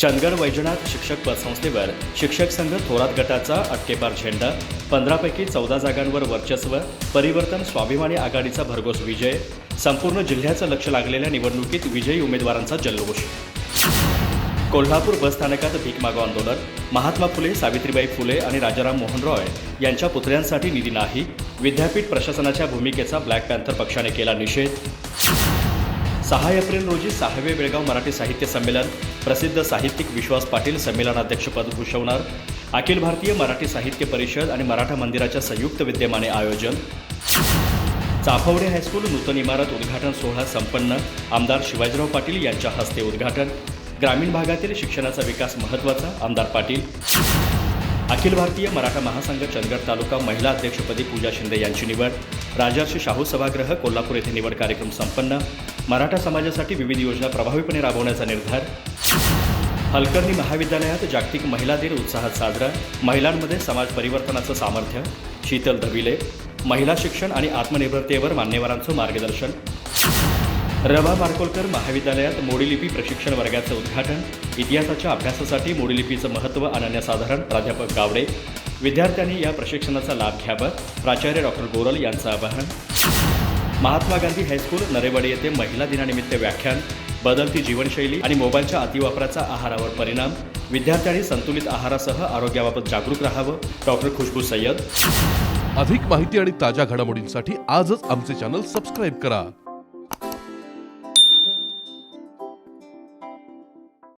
चंदगड वैजनाथ शिक्षक पतसंस्थेवर शिक्षक संघ थोरात गटाचा अटकेपार झेंडा पंधरापैकी चौदा जागांवर वर्चस्व परिवर्तन स्वाभिमानी आघाडीचा भरघोस विजय संपूर्ण जिल्ह्याचं लक्ष लागलेल्या निवडणुकीत विजयी उमेदवारांचा जल्लोष. कोल्हापूर बसस्थानकात भीक मागो आंदोलन महात्मा फुले सावित्रीबाई फुले आणि राजाराम मोहन रॉय यांच्या पुतळ्यांसाठी निधी नाही विद्यापीठ प्रशासनाच्या भूमिकेचा ब्लॅक पॅन्थर पक्षाने केला निषेध. सहा एप्रिल रोजी सहावे बेळगाव मराठी साहित्य संमेलन प्रसिद्ध साहित्यिक विश्वास पाटील संमेलनाध्यक्षपद भूषवणार अखिल भारतीय मराठी साहित्य परिषद आणि मराठा मंदिराच्या संयुक्त विद्यमाने आयोजन. चाफवडे हायस्कूल नूतन इमारत उद्घाटन सोहळा संपन्न आमदार शिवाजीराव पाटील यांच्या हस्ते उद्घाटन. ग्रामीण भागातील शिक्षणाचा विकास महत्त्वाचा आमदार पाटील. अखिल भारतीय मराठा महासंघ चंदगड तालुका महिला अध्यक्षपदी पूजा शिंदे यांची निवड. राजर्षी शाहू सभागृह कोल्हापूर येथे निवड कार्यक्रम संपन्न. मराठा समाजासाठी विविध योजना प्रभावीपणे राबवण्याचा निर्धार. हलकर्णी महाविद्यालयात जागतिक महिला दिन उत्साहात साजरा. महिलांमध्ये समाज परिवर्तनाचं सामर्थ्य. शीतल धविले महिला शिक्षण आणि आत्मनिर्भरतेवर मान्यवरांचं मार्गदर्शन. रवा बारकोलकर महाविद्यालयात मोडीलिपी प्रशिक्षण वर्गाचं उद्घाटन. इतिहासाच्या अभ्यासासाठी मोडीलिपीचं महत्त्व अनन्यसाधारण प्राध्यापक गावडे. विद्यार्थ्यांनी या प्रशिक्षणाचा लाभ घ्यावा प्राचार्य डॉक्टर गोरल यांचं आवाहन. महात्मा गांधी हायस्कूल नरेवाडी येथे महिला दिनानिमित्त व्याख्यान बदलती जीवनशैली आणि मोबाईलच्या अतिवापराचा आहारावर परिणाम. विद्यार्थ्यांनी संतुलित आहारासह आरोग्याबाबत जागरूक राहावं डॉक्टर खुशबू सय्यद. अधिक माहिती आणि ताज्या घडामोडींसाठी आजच आमचे चॅनल सबस्क्राईब करा.